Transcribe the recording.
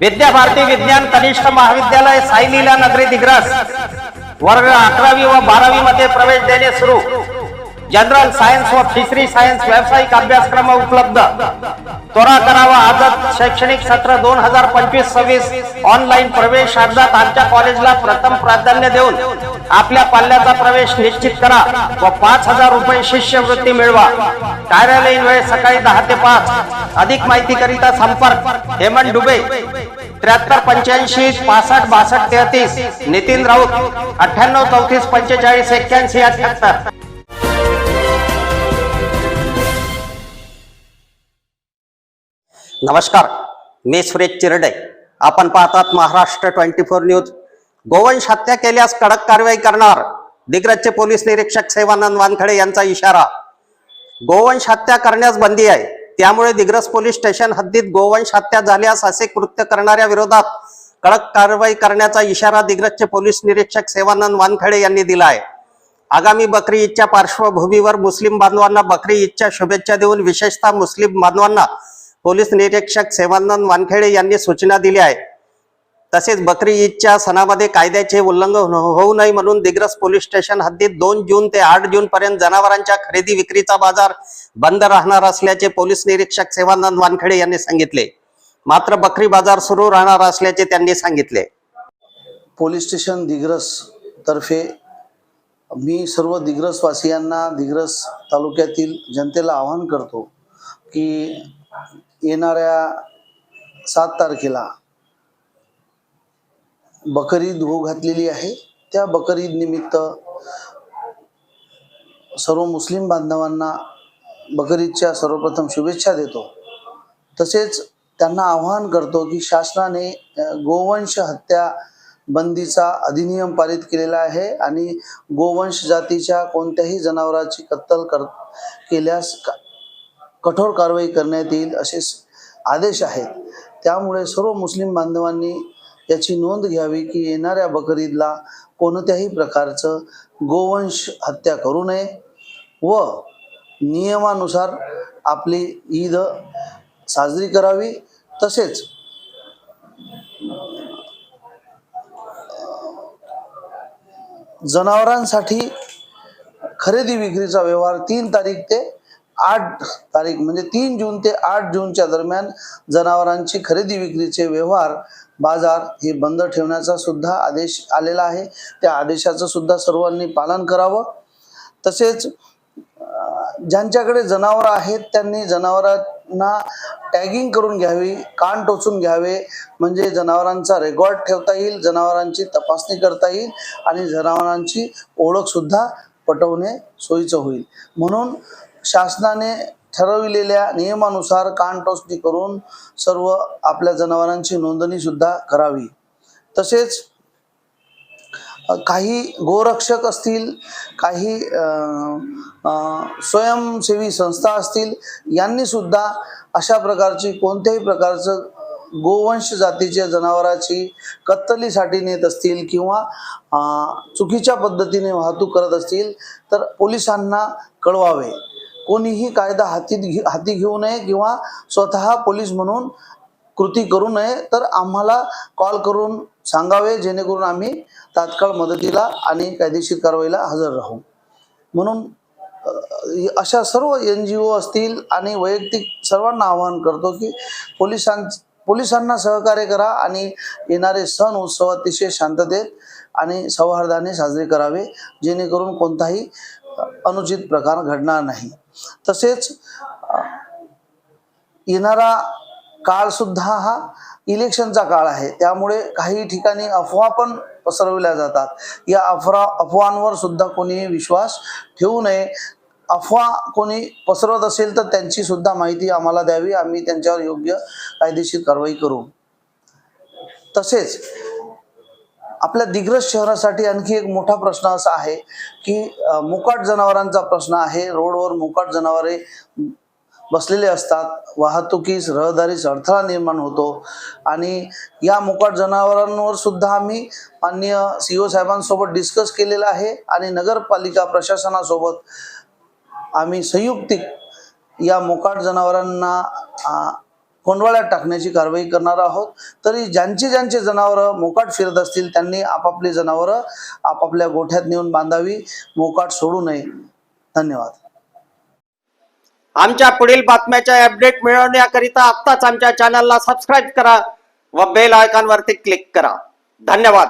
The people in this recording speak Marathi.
विद्याभारती विज्ञान कनिष्ठ महाविद्यालय साईलीला नगरी दिग्रस. वर्ग अकरावी व बारावी मध्ये प्रवेश देणे सुरू. जनरल सायन्स व फिशरी सायन्स व्यावसायिक अभ्यासक्रम उपलब्ध. त्वरा करावा आजच शैक्षणिक सत्र दोन हजार पंचवीस सव्वीस. ऑनलाईन प्रवेश अर्जात आमच्या कॉलेजला प्रथम प्राधान्य देऊन आपल्या पाल्याचा प्रवेश निश्चित करा व पाच हजार रुपये शिष्यवृत्ती मिळवा. कार्यालयीन वेळ सकाळी दहा ते पाच. अधिक माहितीकरिता संपर्क हेमंत डुबे. त्र्याहत्तर पंच्याऐंशी पासष्ट बासष्ट तेहतीस. नितीन राऊत अठ्ठ्याण्णव चौतीस पंचेचाळीस एक्क्याऐंशी अठ्याहत्तर. नमस्कार. मी सुरेश चिरडे. आपण पाहतात महाराष्ट्र ट्वेंटी फोर न्यूज. गोवंश हत्या केल्यास कडक कारवाई करणार. दिग्रजचे पोलीस निरीक्षक सेवानंद वानखडे यांचा इशारा. गोवंश हत्या करण्यास बंदी आहे. त्यामुळे दिग्रस पोलीस स्टेशन हद्दीत गोवंश हत्या झाल्यास असे कृत्य करणाऱ्या विरोधात कडक कारवाई करण्याचा इशारा दिग्रजचे पोलीस निरीक्षक सेवानंद वानखडे यांनी दिला आहे आगामी बकरी ईदच्या पार्श्वभूमीवर मुस्लिम बांधवांना बकरी ईदच्या शुभेच्छा देऊन विशेषतः मुस्लिम बांधवांना पोलीस निरीक्षक सेवानंद वानखेडे यांनी सूचना दिल्या आहे. तसेच बकरी ईदच्या सणामध्ये कायद्याचे उल्लंघन हो-, होऊ नये म्हणून दिग्रस पोलीस स्टेशन हद्दीत दोन जून ते आठ जून पर्यंत जनावरांच्या खरेदी विक्रीचा बाजार बंद राहणार असल्याचे पोलीस निरीक्षक सेवानंद वानखेडे यांनी सांगितले. मात्र बकरी बाजार सुरू राहणार असल्याचे त्यांनी सांगितले. पोलीस स्टेशन दिग्रस तर्फे मी सर्व दिग्रसवासियांना दिग्रस तालुक्यातील जनतेला आवाहन करतो की येणाऱ्या सात तारखेला बकरीद होऊ घातलेली आहे. त्या बकरीद निमित्त सर्व मुस्लिम बांधवांना बकरीदच्या सर्वप्रथम शुभेच्छा देतो. तसेच त्यांना आवाहन करतो की शासनाने गोवंश हत्या बंदीचा अधिनियम पारित केलेला आहे आणि गोवंश जातीच्या कोणत्याही जनावराची कत्तल कर केल्यास का- कठोर कारवाई करण्यात येईल असे आदेश आहेत. त्यामुळे सर्व मुस्लिम बांधवांनी याची नोंद घ्यावी की येणाऱ्या बकरीदला कोणत्याही प्रकारचं गोवंश हत्या करू नये व नियमानुसार आपली ईद साजरी करावी. तसेच जनावरांसाठी खरेदी विक्रीचा व्यवहार तीन तारीख ते आठ तारीख म्हणजे तीन जून ते आठ जूनच्या दरम्यान जनावरांची खरेदी विक्रीचे व्यवहार बाजार हे बंद ठेवण्याचा सुद्धा आदेश आलेला आहे. त्या आदेशाचं सुद्धा सर्वांनी पालन करावं. तसेच ज्यांच्याकडे जनावरं आहेत त्यांनी जनावरांना टॅगिंग करून घ्यावी कान टोचून घ्यावे. म्हणजे जनावरांचा रेकॉर्ड ठेवता येईल जनावरांची तपासणी करता येईल आणि जनावरांची ओळखसुद्धा पटवणे सोयीचं होईल. म्हणून शासनाने ठरविलेल्या नियमानुसार कानटोचणी करून सर्व आपल्या जनावरांची नोंदणी सुद्धा करावी. तसेच काही गोरक्षक असतील काही स्वयंसेवी संस्था असतील यांनी सुद्धा अशा प्रकारची कोणत्याही प्रकारचं गोवंश जातीच्या जनावराची कत्तलीसाठी नेत असतील किंवा चुकीच्या पद्धतीने वाहतूक करत असतील तर पोलिसांना कळवावे. कोणीही कायदा हातीत घे हाती घेऊ नये किंवा स्वतः पोलीस म्हणून कृती करू नये तर आम्हाला कॉल करून सांगावे जेणेकरून आम्ही तात्काळ मदतीला आणि कायदेशीर कारवाईला हजर राहू. म्हणून अशा सर्व एन जी ओ असतील आणि वैयक्तिक सर्वांना आवाहन करतो की पोलिसां पोलिसांना सहकार्य करा आणि येणारे सण उत्सव अतिशय शांततेत आणि सौहार्दाने साजरे करावे जेणेकरून कोणताही अनुचित प्रकार घडणार नाही. तसेच येणारा काळ सुद्धा हा इलेक्शनचा काळ आहे. त्यामुळे काही ठिकाणी अफवा पण पसरवल्या जातात. या अफवा अफवांवर सुद्धा कोणीही विश्वास ठेवू नये. अफवा कोणी पसरवत असेल तर त्यांची सुद्धा माहिती आम्हाला द्यावी. आम्ही त्यांच्यावर योग्य कायदेशीर कारवाई करू. तसेच आपल्या दिग्रस शहरासाठी आणखी एक मोठा प्रश्न असा आहे की मुकाट जनावरांचा प्रश्न आहे. रोडवर मुकाट जनावरे बसलेले असतात. वाहतुकीस रहदारीस अडथळा निर्माण होतो. आणि या मुकाट जनावरांवर सुद्धा आम्ही माननीय सी ओ साहेबांसोबत डिस्कस केलेलं आहे आणि नगरपालिका प्रशासनासोबत आम्ही संयुक्तिक या मुकाट जनावरांना कोंडवाळ्यात टाकण्याची कारवाई करणार आहोत. तरी ज्यांची ज्यांची जनावरं मोकाट फिरत असतील त्यांनी आपापली जनावरं आपापल्या गोठ्यात नेऊन बांधावी. मोकाट सोडू नये. धन्यवाद. आमच्या पुढील बातम्याच्या अपडेट मिळवण्याकरिता आत्ताच आमच्या चॅनलला सबस्क्राईब करा व बेल आयकॉनवरती क्लिक करा. धन्यवाद.